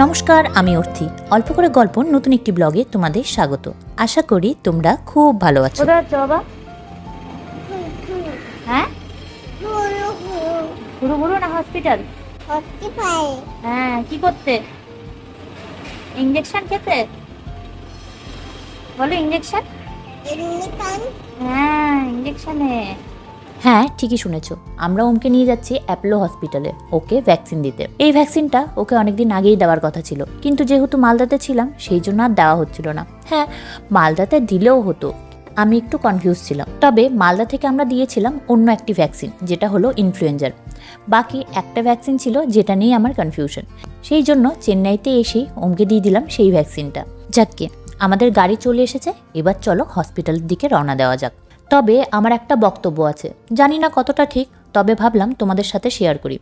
নমস্কার আমি অর্থি। অল্প করে গল্প নতুন একটি ব্লগে তোমাদের স্বাগত। আশা করি তোমরা খুব ভালো আছো। বাবা? হ্যাঁ? ঘুরু ঘুরু না হসপিটাল হ্যাঁ কি করতে? ইঞ্জেকশন খেতে? বলো ইঞ্জেকশন হ্যাঁ ইঞ্জেকশনে হ্যাঁ ঠিকই শুনেছো। আমরা ওমকে নিয়ে যাচ্ছি অ্যাপোলো হসপিটালে, ওকে ভ্যাকসিন দিতে। এই ভ্যাকসিনটা ওকে অনেকদিন আগেই দেওয়ার কথা ছিল। কিন্তু যেহেতু মালদাতে ছিলাম, সেই জন্য আর দেওয়া হচ্ছিল না। হ্যাঁ মালদাতে দিলেও হতো। আমি একটু কনফিউজ ছিলাম। তবে মালদা থেকে আমরা দিয়েছিলাম অন্য একটি ভ্যাকসিন, যেটা হলো ইনফ্লুয়েঞ্জার বাকি একটা ভ্যাকসিন ছিল যেটা নিয়ে আমার কনফিউশন সেই জন্য চেন্নাইতে এসেই ওমকে দিয়ে দিলাম সেই ভ্যাকসিনটা। যাককে আমাদের গাড়ি চলে এসেছে, এবার চলো হসপিটালের দিকে রওনা দেওয়া যাক। তবে আমার একটা বক্তব্য আছে। জানি না কতটা ঠিক, তবে ভাবলাম তোমাদের সাথে শেয়ার করি।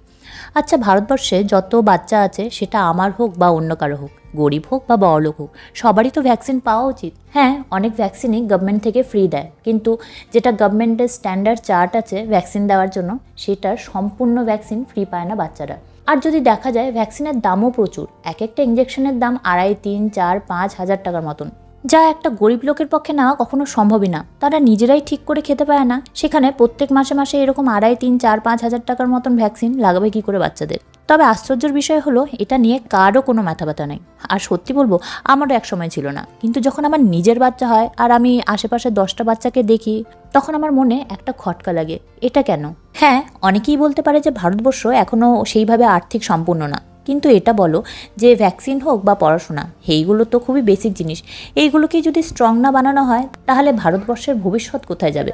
আচ্ছা ভারতবর্ষে যত বাচ্চা আছে, সেটা আমার হোক বা অন্য কারও হোক, গরিব হোক বা বড়লোক হোক, সবারই তো ভ্যাকসিন পাওয়া উচিত। হ্যাঁ অনেক ভ্যাকসিনই গভর্নমেন্ট থেকে ফ্রি দেয়। কিন্তু যেটা গভর্নমেন্টের স্ট্যান্ডার্ড চার্ট আছে ভ্যাকসিন দেওয়ার জন্য, সেটার সম্পূর্ণ ভ্যাকসিন ফ্রি পায় না বাচ্চারা। আর যদি দেখা যায় ভ্যাকসিনের দামও প্রচুর। এক একটা ইঞ্জেকশনের দাম আড়াই, তিন, চার, পাঁচ হাজার টাকার মতন। যা একটা গরিব লোকের পক্ষে নেওয়া কখনো সম্ভবই না। তারা নিজেরাই ঠিক করে খেতে পায় না। সেখানে প্রত্যেক মাসে মাসে এরকম আড়াই, তিন, চার, পাঁচ হাজার টাকার মতন ভ্যাকসিন লাগাবে কি করে বাচ্চাদের? তবে আশ্চর্যের বিষয় হলো, এটা নিয়ে কারও কোনো মাথা ব্যথা নেই। আর সত্যি বলব, আমারও এক সময় ছিল না। কিন্তু যখন আমার নিজের বাচ্চা হয় আর আমি আশেপাশে দশটা বাচ্চাকে দেখি, তখন আমার মনে একটা খটকা লাগে। এটা কেন? হ্যাঁ অনেকেই বলতে পারে যে ভারতবর্ষ এখনও সেইভাবে আর্থিক সম্পূর্ণ না। কিন্তু এটা বলো যে ভ্যাকসিন হোক বা পড়াশোনা, এইগুলো তো খুবই বেসিক জিনিস। এইগুলোকে যদি স্ট্রং না বানানো হয়, তাহলে ভারতবর্ষের ভবিষ্যৎ কোথায় যাবে?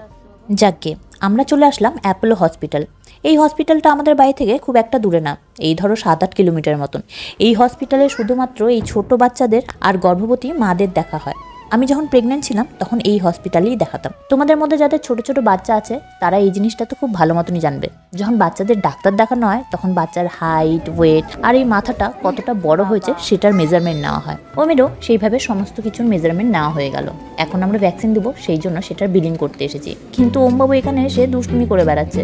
যাকে আমরা চলে আসলাম অ্যাপোলো হসপিটাল এই হসপিটালটা আমাদের বাড়ি থেকে খুব একটা দূরে না, এই ধরো সাত আট কিলোমিটার মতন। এই হসপিটালে শুধুমাত্র এই ছোট বাচ্চাদের আর গর্ভবতী মাদের দেখা হয়। আমি যখন প্রেগনেন্ট ছিলাম, তখন এই হসপিটালেই দেখাতাম। তোমাদের মধ্যে যাদের ছোট ছোট বাচ্চা আছে, তারা এই জিনিসটা তো খুব ভালো মতনই জানবে। যখন বাচ্চাদের ডাক্তার দেখানো হয়, তখন বাচ্চার হাইট ওয়েট আর এই মাথাটা কতটা বড় হয়েছে, সেটার মেজারমেন্ট নেওয়া হয়। ওমেরও সেইভাবে সমস্ত কিছুর মেজারমেন্ট নেওয়া হয়ে গেল। এখন আমরা ভ্যাকসিন দেবো, সেই জন্য সেটার বিলিং করতে এসেছি। কিন্তু ওমবাবু এখানে এসে দুষ্টুমি করে বেড়াচ্ছে।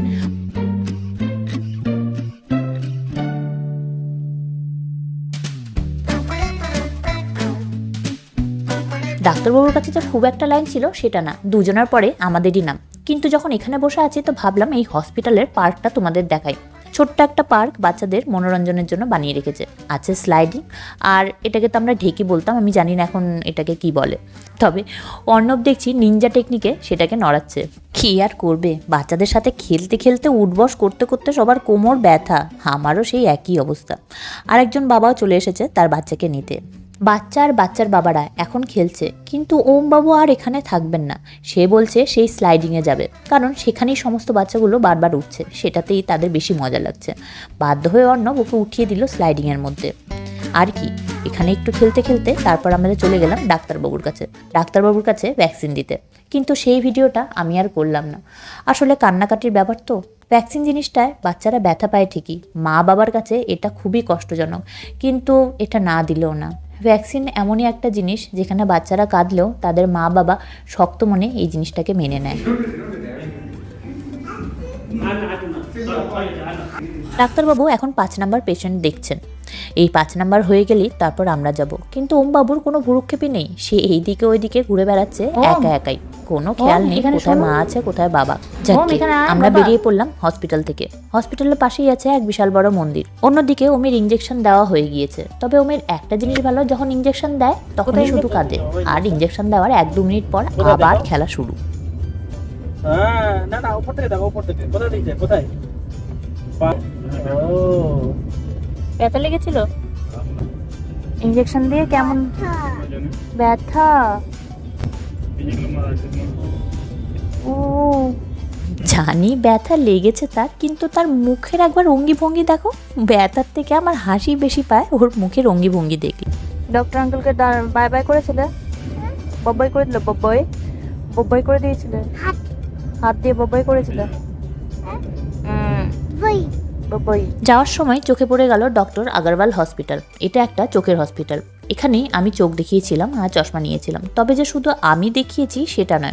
ডাক্তারবাবুর কাছে যে খুব একটা লাইন ছিল সেটা না। দুজনের পরে আমাদেরই নাম। কিন্তু যখন এখানে বসে আছি, তো ভাবলাম এই হসপিটালের পার্কটা তোমাদের দেখাই। ছোট্ট একটা পার্ক বাচ্চাদের মনোরঞ্জনের জন্য বানিয়ে রেখেছে। আছে স্লাইডিং, আর এটাকে তো আমরা ঢেকি বলতাম, আমি জানি না এখন এটাকে কি বলে। তবে অর্ণব দেখছি নিনজা টেকনিকে সেটাকে নড়াচ্ছে। কি আর করবে? বাচ্চাদের সাথে খেলতে খেলতে উঠবস করতে করতে সবার কোমর ব্যথা। আমারও সেই একই অবস্থা। আরেকজন বাবাও চলে এসেছে তার বাচ্চাকে নিতে। বাচ্চা আর বাচ্চার বাবারা এখন খেলছে, কিন্তু ওম বাবু আর এখানে থাকবেন না। সে বলছে সেই স্লাইডিংয়ে যাবে, কারণ সেখানেই সমস্ত বাচ্চাগুলো বারবার উঠছে, সেটাতেই তাদের বেশি মজা লাগছে। বাধ্য হয়ে অর্ণব ওকে উঠিয়ে দিল স্লাইডিংয়ের মধ্যে। আর কি, এখানে একটু খেলতে খেলতে তারপর আমরা চলে গেলাম ডাক্তারবাবুর কাছে ডাক্তারবাবুর কাছে ভ্যাকসিন দিতে। কিন্তু সেই ভিডিওটা আমি আর করলাম না। আসলে কান্নাকাটির ব্যাপার তো ভ্যাকসিন জিনিসটায় বাচ্চারা ব্যথা পায় ঠিকই মা বাবার কাছে এটা খুবই কষ্টজনক, কিন্তু এটা না দিলেও না। ভ্যাকসিন এমনই একটা জিনিস যেখানে বাচ্চারা কাঁদলেও তাদের মা বাবা শক্ত মনে এই জিনিসটাকে মেনে নেয়। ডাক্তারবাবু এখন পাঁচ নাম্বার পেশেন্ট দেখছেন। এই পাঁচ নাম্বার হয়ে গেলেই তারপর আমরা যাব। কিন্তু ওম বাবুর কোনো ভুরুক্ষেপই নেই। সে এই দিকে ওই দিকে ঘুরে বেড়াচ্ছে একা একাই। কোনো খেয়াল নেই কোথায় মা আছে কোথায় বাবা। যাকে আমরা বেরিয়ে পড়লাম হসপিটাল থেকে। হসপিটালের পাশেই আছে এক বিশাল বড় মন্দির। অন্যদিকে ওমের ইঞ্জেকশন দেওয়া হয়ে গিয়েছে। তবে ওমের একটা জিনিস ভালো যখন ইঞ্জেকশন দেয় তখনই কোথায় শুধু কাঁদে। আর ইঞ্জেকশন দেওয়ার এক দু মিনিট পর আবার খেলা শুরু। হ্যাঁ না না উপর থেকে দেখো উপর থেকে। কোথায় কোথায়? ও। ব্যথা লেগেছিল? ইঞ্জেকশন দিয়ে কেমন? ব্যথা? ও জানি ব্যথা লেগেছে তার কিন্তু তার মুখের একবার অঙ্গি ভঙ্গি দেখো। ব্যথার থেকে আমার হাসি বেশি পায় ওর মুখের অঙ্গি ভঙ্গি দেখলে ডক্টর আঙ্কেলকে বাই বাই করেছিলে? বব্বাই করে দিল বব্বাই বব্বাই করে দিয়েছিলে? হাত। দিয়ে বব্বাই করেছিলে? হুম, যাওয়ার সময় চোখে পড়ে গেল ডক্টর আগারওয়াল হসপিটাল। এটা একটা চোখের হসপিটাল। এখানেই আমি চোখ দেখিয়েছিলাম আর চশমা নিয়েছিলাম। তবে যে শুধু আমি দেখিয়েছি, সেটা নয়।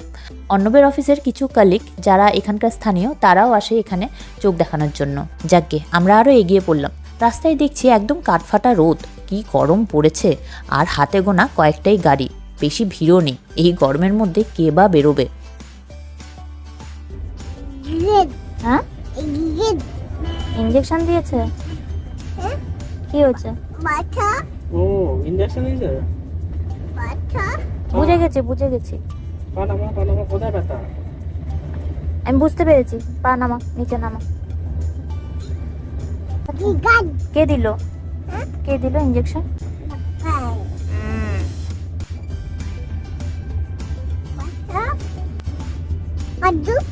অন্নবের অফিসের কিছু কালিক যারা এখানকার স্থানীয়, তারাও আসে এখানে চোখ দেখানোর জন্য। যাকগে, আমরা আরও এগিয়ে পড়লাম। রাস্তায় দেখছি একদম কাঠফাটা রোদ। কি গরম পড়েছে। আর হাতে গোনা কয়েকটাই গাড়ি। বেশি ভিড়ও নেই। এই গরমের মধ্যে কে বা বেরোবে? হ্যাঁ? ইঞ্জেকশন দিয়েছে? কি হয়েছে? ও ইঞ্জেকশন নিয়েছে বুঝে গেছি বুঝে গেছি। পানামা পানামা কোথায় ব্যথা? আমি বুঝতে পেরেছি। পা নামা নিচে নামা। কে দিল? কে দিল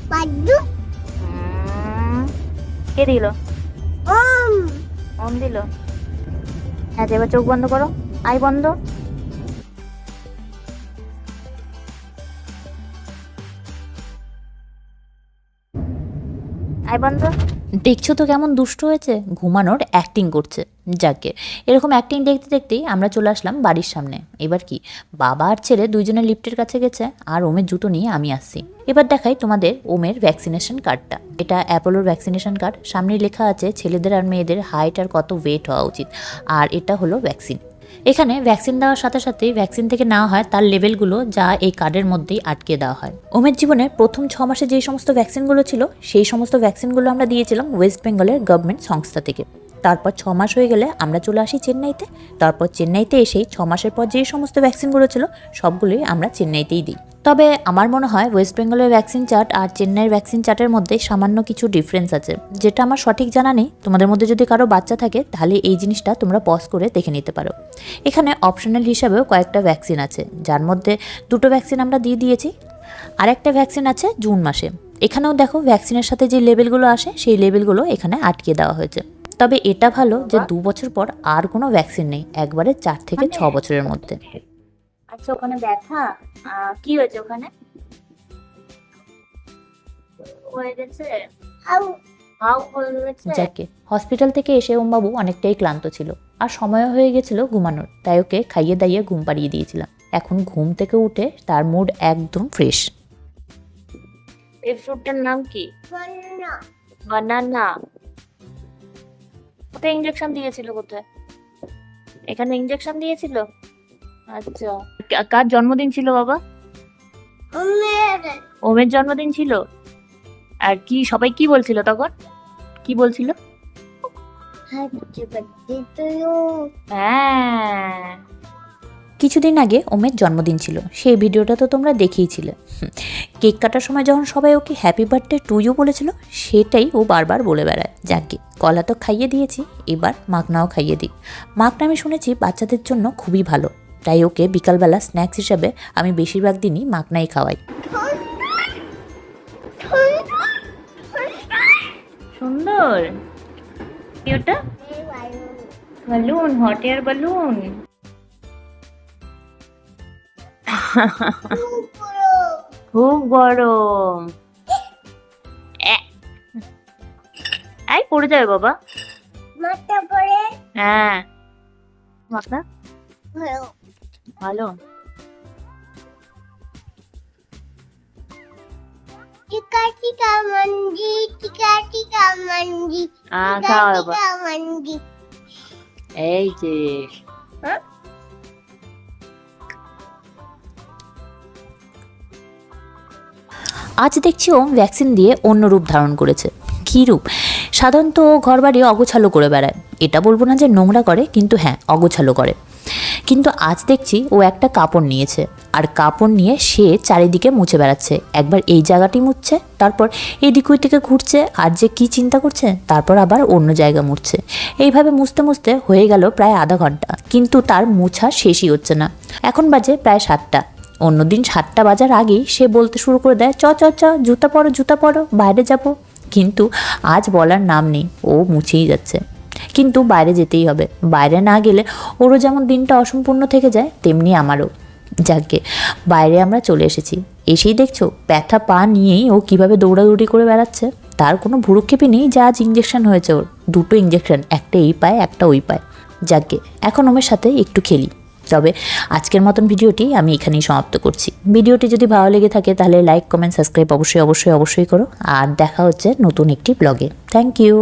padu, কে দিল. ওম দিল। হ্যাঁ এবার চোখ বন্ধ করো। আই আই বন্ধ। দেখছ তো কেমন দুষ্ট হয়েছে? ঘুমানোর অ্যাক্টিং করছে। যাকে। এরকম অ্যাক্টিং দেখতে দেখতেই আমরা চলে আসলাম বাড়ির সামনে। এবার কি? বাবা আর ছেলে দুইজনে লিফটের কাছে গেছে, আর ওমের জুতো নিয়ে আমি আসছি। এবার দেখাই তোমাদের ওমের ভ্যাকসিনেশন কার্ডটা এটা অ্যাপোলোর ভ্যাকসিনেশন কার্ড সামনে লেখা আছে, ছেলেদের আর মেয়েদের হাইট আর কত ওয়েট হওয়া উচিত। আর এটা হলো ভ্যাকসিন এখানে ভ্যাকসিন দেওয়ার সাথে সাথেই ভ্যাকসিন থেকে নেওয়া হয়, তার লেভেলগুলো যা এই কার্ডের মধ্যেই আটকে দেওয়া হয়। ওমের জীবনের প্রথম ছ মাসে যে সমস্ত ভ্যাকসিনগুলো ছিল, সেই সমস্ত ভ্যাকসিনগুলো আমরা দিয়েছিলাম ওয়েস্ট বেঙ্গলের গভর্নমেন্ট সংস্থা থেকে। তারপর ছ মাস হয়ে গেলে আমরা চলে আসি চেন্নাইতে। তারপর চেন্নাইতে এসেই ছ মাসের পর যে সমস্ত ভ্যাকসিনগুলো ছিল, সবগুলোই আমরা চেন্নাইতেই দিই। তবে আমার মনে হয় ওয়েস্ট বেঙ্গলের ভ্যাকসিন চার্ট আর চেন্নাইয়ের ভ্যাকসিন চার্টের মধ্যে সামান্য কিছু ডিফারেন্স আছে। যেটা আমার সঠিক জানা নেই, তোমাদের মধ্যে যদি কারও বাচ্চা থাকে, তাহলে এই জিনিসটা তোমরা পজ করে দেখে নিতে পারো। এখানে অপশনাল হিসাবেও কয়েকটা ভ্যাকসিন আছে, যার মধ্যে দুটো ভ্যাকসিন আমরা দিয়ে দিয়েছি। আর একটা ভ্যাকসিন আছে জুন মাসে। এখানেও দেখো ভ্যাকসিনের সাথে যে লেভেলগুলো আসে, সেই লেভেলগুলো এখানে আটকে দেওয়া হয়েছে। তবে এটা ভালো যে দু বছর পর আর কোনো ভ্যাকসিন নেই একবারে চার থেকে ছ বছরের মধ্যে। আচ্ছা ওখানে ব্যথা? কি হয়েছে ওখানে? হয়ে গেছে? যাকে হসপিটাল থেকে এসে ওমবাবু অনেকটাই ক্লান্ত ছিল। আর সময়ও হয়ে গেছিল ঘুমানোর তাই ওকে খাইয়ে দাইয়ে ঘুম পাড়িয়ে দিয়েছিলাম। এখন ঘুম থেকে উঠে তার মুড একদম ফ্রেশ এই ফ্রুটটার নাম কি? banana. বানানা। কোথায় ইঞ্জেকশন দিয়েছিল কোথায় এখানে ইঞ্জেকশন দিয়েছিল? আচ্ছা। কার জন্মদিন ছিল বাবা. ওমের জন্মদিন ছিল? আর কি সবাই কি বলছিল তখন? কি বলছিল? হ্যাঁ। কিছুদিন আগে ওমের জন্মদিন ছিল। সেই ভিডিওটা তো তোমরা দেখিয়েছিলে কেক কাটার সময় যখন সবাই ওকে হ্যাপি বার্থডে টু ইউ বলেছিল সেটাই ও বারবার বলে বেড়ায়। যাকে কলা তো খাইয়ে দিয়েছি এবার মাখনাও খাইয়ে দিই। মাখনা আমি শুনেছি বাচ্চাদের জন্য খুবই ভালো। তাই ওকে বিকালবেলা স্ন্যাক্স হিসাবে আমি বেশিরভাগ দিনই মাখনাই খাওয়াই। সুন্দর। কি ওটা? বালুন হট এয়ার বালুন খুব গরম। এই পড়ে যাবে বাবা। মাথা পরে হ্যাঁ। মাথা? ভালো। টিকা টিকা মন্দি টিকা টিকা মন্দি আহ টিকা খাও বাবা। টিকা মন্দি এই যে। আজ দেখছি ওম ভ্যাকসিন দিয়ে অন্য রূপ ধারণ করেছে। কী রূপ? সাধারণত ঘরবাড়ি অগোছালো করে বেড়ায়। এটা বলব না যে নোংরা করে, কিন্তু হ্যাঁ অগোছালো করে। কিন্তু আজ দেখছি ও একটা কাপড় নিয়েছে। আর কাপড় নিয়ে সে চারিদিকে মুছে বেড়াচ্ছে। একবার এই জায়গাটি মুছছে, তারপর এদিক ওই দিকে ঘুরছে, আর যে কি চিন্তা করছে, তারপর আবার অন্য জায়গা মুছছে। এইভাবে মুছতে মুছতে হয়ে গেল প্রায় আধা ঘণ্টা। কিন্তু তার মুছা শেষই হচ্ছে না। এখন বাজে প্রায় সাতটা। অন্যদিন সাতটা বাজার আগেই সে বলতে শুরু করে দেয়, চ চ চ, জুতা পরো জুতা পরো, বাইরে যাব। কিন্তু আজ বলার নাম নেই, ও মুছেই যাচ্ছে। কিন্তু বাইরে যেতেই হবে। বাইরে না গেলে ওরও যেমন দিনটা অসম্পূর্ণ থেকে যায়, তেমনি আমারও। যাকে, বাইরে আমরা চলে এসেছি। এসেই দেখছ, ব্যথা পা নিয়েই ও কীভাবে দৌড়াদৌড়ি করে বেড়াচ্ছে। তার কোনো ভুরুক্ষেপই নেই, যা আজ ইঞ্জেকশন হয়েছে ওর। দুটো ইঞ্জেকশন একটা এই পায়, একটা ওই পায়। যাকে, এখন ওমের সাথে একটু খেলি। তবে আজকের মতন ভিডিওটি আমি এখানেই সমাপ্ত করছি। ভিডিওটি যদি ভালো লেগে থাকে তাহলে লাইক কমেন্ট সাবস্ক্রাইব অবশ্যই অবশ্যই অবশ্যই করো। আর দেখা হচ্ছে নতুন একটি ব্লগে থ্যাংক ইউ